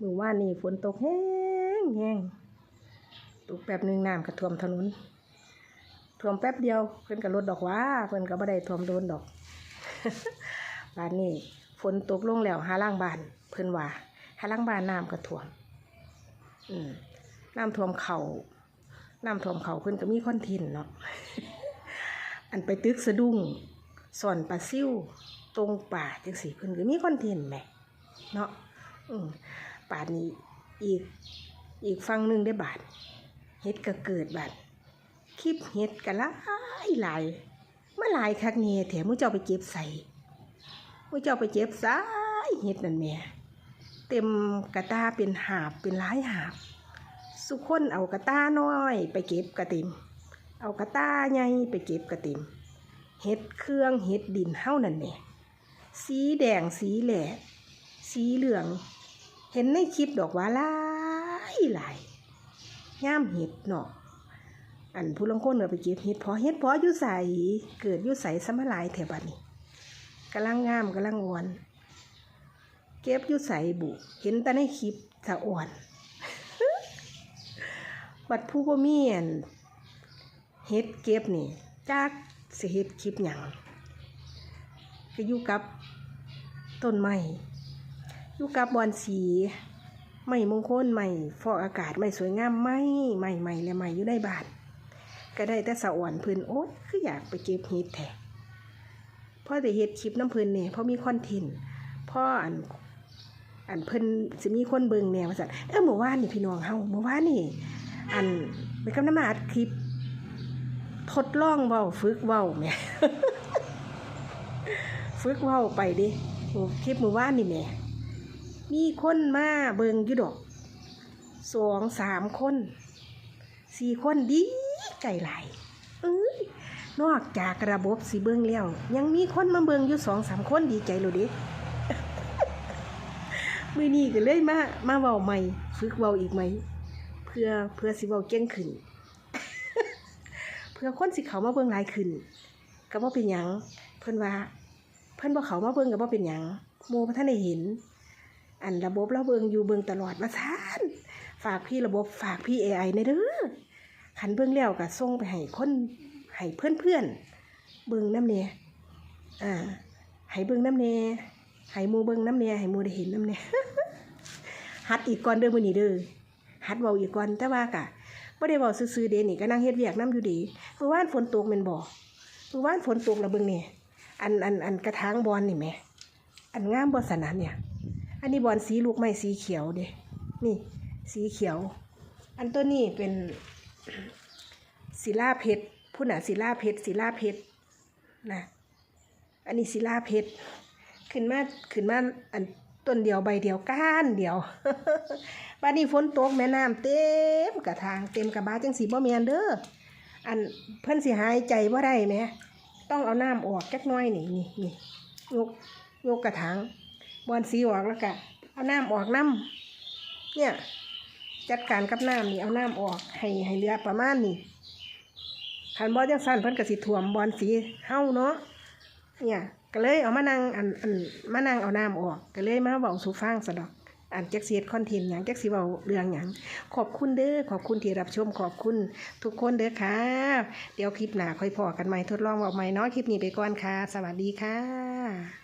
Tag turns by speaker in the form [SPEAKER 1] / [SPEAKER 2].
[SPEAKER 1] มือว่านนี่ฝนตกแห้งแห้งตกแป๊บหนึงน้ำก็ท่วมถนนท่วมแป๊บเดียวเพิ่นก็ลดดอกว่าเพิ่นก็บ่ได้ท่วมโดนดอกบ้านนี้ฝนตกลงแล้วหาล่างบ้านเพิ่นว่าหาล่างบ้านน้ำก็ท่วมอืมน้ำท่วมเขาน้ำท่วมเขาเพิ่นก็มีคอนเทนเนาะอันไปตึกสะดุ้งสอนปลาซิ่วตรงป่าจังสีเพิ่นก็มีคอนเทนต์แหมเนาะอืม ป่านนี้อีกอีกฟังหนึ่งได้บาทเฮ็ดก็เกิดบาทคลิปเฮ็ดก็หลายหลายมาหลายคักเนี่ยแถมมื้อเจ้าไปเก็บใส่มื้อเจ้าไปเก็บใส่เฮ็ดนั่นแม่เต็มกระตาเป็นหาบเป็นหลายหาบ สุคนเอากระตาน้อย ไปเก็บกระติม เอากระตาใหญ่ไปเก็บกระติมเห็ดเครื่องเห็ดดินเฮ้านั่นแหละสีแดงสีแหลกสีเหลือง เห็นในคลิปดอกว่าหลายหลายย่ามเห็ดเนาะอันผู้ลางคนเนอไปเก็บเห็ดเพอเห็ดเพออยู่ใสเกิดอยู่ใสสมลายแถวบ้านนี้กำลังงามกำลังอ่อน เก็บอยู่ใสบุเห็นแต่ในคลิปสะอ่อนบัดผู้บ่มีอันเฮ็ดเก็บนี่จักสิเฮ็ดคลิปหยังก็อยู่กับต้นไม้ อยู่กับบอนสีไม้มงคลไม้ฟอกอากาศไม้สวยงามไม้ไม้ไม้และไม้อยู่ในบ้านก็ได้แต่สะอ่อนพิ่นโอ๊ยคืออยากไปเก็บเฮ็ดแท้พอได้เฮ็ดคลิปน้ำพิ่นเนี่ยเพราะมีคอนเทนต์พ่ออันอันเพิ่นสิมีคนเบิ่งแนวว่าซั่นเออเมื่อวานนี่พี่น้องเฮาเมื่อวานนี่ อันไปกำน้ำมาอัดคลิป ทดลองเว้าฝึกเว้าแม่ฝึกเว้าไปดิคลิปเมื่อวานนี่แม่ มีคนมาเบิงอยู่ดอกสองสามคน สี่คนดีใจหลายเอ้ยนอกจากระบบสิเบิงแล้วยังมีคนมาเบิงอยู่สองสามคนดีใจเลยดิมือนี้ก็เลยมามาเว้าใหม่ฝึกเว้าอีกไหม เพื่อเพื่อสิเว้าเก่งขึ้น เพื่อคนสิเขามาเบิงหลายขึ้นก็บ่เป็นหยังเพิ่นว่า เพิ่นบ่เขามาเบิงก็บ่เป็นหยังหมู่บ่ทันได้เห็น อันระบบเราเบิงอยู่เบิงตลอดว่าซานฝากพี่ระบบฝากพี่ AI ในเด้อคันเบิงแล้วก็ส่งไปให้คนให้เพื่อนๆเบิงน้ำแหน่อ่าให้เบิงน้ำแหน่ให้มูเบิงน้ำแหน่ให้มูได้เห็นน้ำแหน่หัดอีกก่อนเด้อมือนี้เด้อหัดเว้าอีกก่อนแต่ว่ากะบ่ได้เว้าซื่อเดนี่ก็นั่งเฮ็ดเวียกนํอยู่ดีเมื่อวานฝนตกแม่นบ่เมื่อวานฝนตกแล้วเบิ่งนี่อันอันอันกระถางบอนนี่แหมอันงามบ่สนานเนี่ย อันนี้บอนสีลูกไม้สีเขียวเด้นี่ สีเขียว อันตัวนี้เป็นศิลาเพชรผู้น่ะศิลาเพชรศิลาเพชรนะอันนี้ศิลาเพชรขึ้นมาขึ้นมาอันต้นเดียวใบเดียวก้านเดียวบ้านนี้ฝนตกแม่น้ำเต็มกระทางเต็มกระบะจังสีบ่แมนเด้ออันเพิ่นสิหายใจบ่ได้แหมต้องเอาน้ำออกจักน้อยนี่นี่นี่ยกยกกระถาง บอนสีออกแล้วก็เอาน้ำออกน้ำเนี่ย จัดการกับน้ำนี่เอาน้ำออกให้ให้เหลือประมาณนี้คันบ่จังซั่นเพิ่นก็สิท่วมบอนสีเฮาเนาะเนี่ยก็เลยเอามานั่งอันอันมานั่งเอาน้ำออก ก็เลยมาเว้าสู่ฟังซะดอกอ่านแจ็คเซียดคอนเทนต์อย่างแจ็คสีเบาเรื่องอย่างขอบคุณเด้อขอบคุณที่รับชมขอบคุณทุกคนเด้อค่ะ เดี๋ยวคลิปหน้าค่อยพอกันใหม่ทดลองบอกใหม่เนาะคลิปนี้ไปก่อนค่ะ สวัสดีค่ะ